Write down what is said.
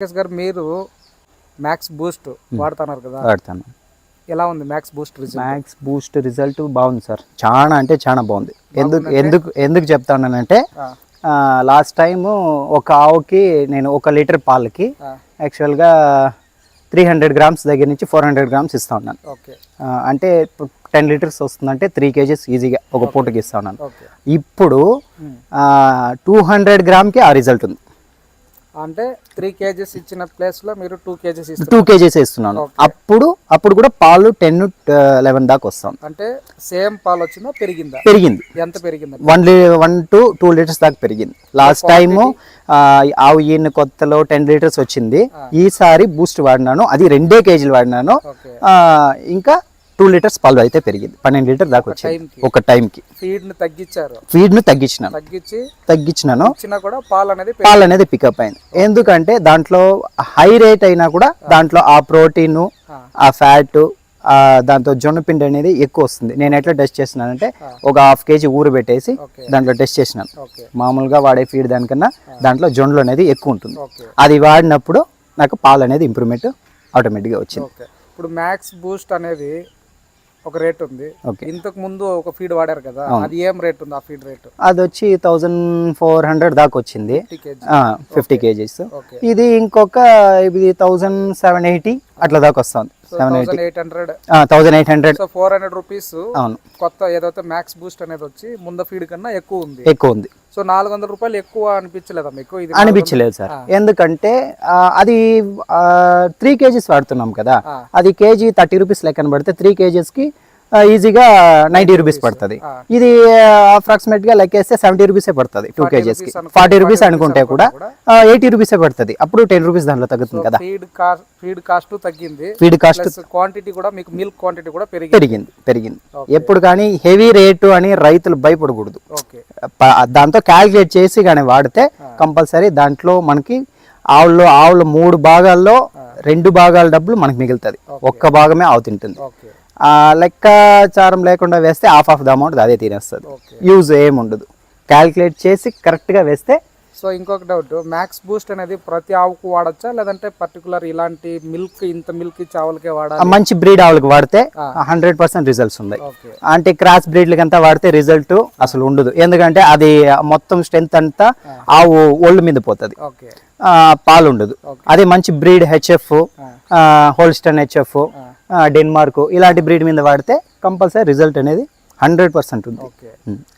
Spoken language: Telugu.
వెంకటేష్ గారు మీరు మ్యాక్స్ బూస్ట్ వాడుతున్నారు కదా. వాడతాను. ఎలా ఉంది max boost result max boost result బాగుంది సార్. చాలా అంటే చాలా బాగుంది. ఎందుకు ఎందుకు ఎందుకు చెప్తానంటే లాస్ట్ టైం ఒక ఆవుకి నేను ఒక లీటర్ పాలకి యాక్చువల్గా త్రీ హండ్రెడ్ గ్రామ్స్ దగ్గర నుంచి ఫోర్ హండ్రెడ్ గ్రామ్స్ ఇస్తా ఉన్నాను. అంటే టెన్ లీటర్స్ వస్తుందంటే త్రీ కేజెస్ ఈజీగా ఒక పూటకి ఇస్తా ఉన్నాను. ఇప్పుడు టూ హండ్రెడ్ గ్రామ్కి ఆ రిజల్ట్ ఉంది. అంటే త్రీ కేజెస్ ఇచ్చిన ప్లేస్లో మీరు టూ కేజెస్ టూ కేజెస్ ఇస్తున్నాను అప్పుడు అప్పుడు కూడా పాలు టెన్ లెవెన్ దాకా వస్తాం. అంటే సేమ్ పాలు వచ్చిందా పెరిగిందా? పెరిగింది. ఎంత పెరిగిందా one one to two litres దాకా పెరిగింది. లాస్ట్ టైము ఆవు ఈయన కొత్తలో టెన్ లీటర్స్ వచ్చింది. ఈసారి బూస్ట్ వాడినాను. అది రెండే కేజీలు వాడినాను. ఇంకా టూ లీటర్స్ పాలు అయితే పెరిగింది. పన్నెండు లీటర్ దాకా వచ్చింది ఒక టైంకి. ఫీడ్ని తగ్గించారు తగ్గించినాను. తగ్గించి తగ్గించినాను. ఇచ్చినా కూడా పాలు అనేది పాలు అనేది పికప్ అయింది. ఎందుకంటే దాంట్లో హై రేట్ అయినా కూడా దాంట్లో ఆ ప్రోటీన్ ఆ. ఫ్యాట్ దాంతో జొన్న పిండి అనేది ఎక్కువ వస్తుంది. నేను ఎట్లా టెస్ట్ చేసినానంటే ఒక హాఫ్ కేజీ ఊరు పెట్టేసి దాంట్లో టెస్ట్ చేసినాను. మామూలుగా వాడే ఫీడ్ దానికన్నా దాంట్లో జొండ్లు అనేది ఎక్కువ ఉంటుంది. అది వాడినప్పుడు నాకు పాలు అనేది ఇంప్రూవ్మెంట్ ఆటోమేటిక్గా వచ్చింది. ఇప్పుడు మ్యాక్స్ బూస్ట్ అనేది ఒక రేట్ ఉంది. ఇంతకు ముందు ఒక ఫీడ్ వాడారు కదా అది ఏం రేట్ ఉంది ఆ ఫీడ్ రేట్ అది వచ్చి థౌజండ్ ఫోర్ హండ్రెడ్ దాకా వచ్చింది. ఫిఫ్టీ కేజీ ఫిఫ్టీ కేజీస్ ఇది ఇంకొక ఇది థౌజండ్ సెవెన్ ఎయిటీ అట్లా దాకా వస్తుంది. Seven eighty thousand hundred thousand eight hundred four hundred rupees అవును. కొత్త ఏదైతే మ్యాక్స్ బూస్ట్ అనేది వచ్చి ముంద ఫీడ్ కన్నా ఎక్కువ ఉంది. ఎక్కువ ఉంది. సో నాలుగు వందల రూపాయలు ఎక్కువ అనిపించలేదా మీకు? ఇది అనిపించలేదు సార్. ఎందుకంటే అది త్రీ కేజీస్ వాడుతున్నాం కదా. అది కేజీ థర్టీ రూపీస్ లెక్కన పడితే త్రీ కేజీస్కి ఈజీగా నైంటీ రూపీస్ పడుతుంది. ఇది అప్రాక్సిమేట్గా లెక్కేస్తే సెవెంటీ రూపీసే పడుతుంది టూ కేజీస్కి. ఫార్టీ రూపీస్ 40 అనుకుంటే కూడా ఎయిటీ రూపీసే పడుతుంది. అప్పుడు టెన్ రూపీస్ దాంట్లో తగ్గుతుంది కదా. ఫీడ్ కాస్ట్ ఫీడ్ కాస్ట్ తగ్గింది. ఫీడ్ కాస్ట్ క్వాంటిటీ కూడా మీకు మిల్క్ క్వాంటిటీ కూడా పెరిగింది. పెరిగింది పెరిగింది. ఎప్పుడు కానీ హెవీ రేటు అని రైతులు భయపడకూడదు. దాంతో క్యాలిక్యులేట్ చేసి కానీ వాడితే కంపల్సరీ దాంట్లో మనకి ఆవుల్లో ఆవుల మూడు భాగాల్లో రెండు భాగాల డబ్బులు మనకి మిగులుతుంది. ఒక్క భాగమే ఆవు తింటుంది. లెక్కాచారం లేకుండా వేస్తే హాఫ్ ఆఫ్ ద అమౌంట్ అదే తినేస్తుంది. యూజ్ ఏముండదు క్యాలిక్యులేట్ చేసి కరెక్ట్గా వేస్తే సో ఇంకొక డౌట్ మ్యాక్స్ బూస్ట్ అనేది ప్రతి ఆవుకు వాడచ్చా? లేదంటే పర్టికులర్ ఇలాంటి మిల్క్ ఇంత మిల్క్ ఆవులకే వాడాలి? మంచి బ్రీడ్ ఆవులకు వాడితే హండ్రెడ్ పర్సెంట్ రిజల్ట్స్ ఉన్నాయి అంటే క్రాస్ బ్రీడ్లకి అంతా వాడితే రిజల్ట్ అసలు ఉండదు. ఎందుకంటే అది మొత్తం స్ట్రెంత్ అంతా ఆవు ఒళ్ళు మీద పోతుంది. పాలు ఉండదు. అదే మంచి breed HF Holstein HF Denmark ఇలాంటి బ్రీడ్ మీద వాడితే కంపల్సరీ రిజల్ట్ అనేది హండ్రెడ్ పర్సెంట్ ఉంది.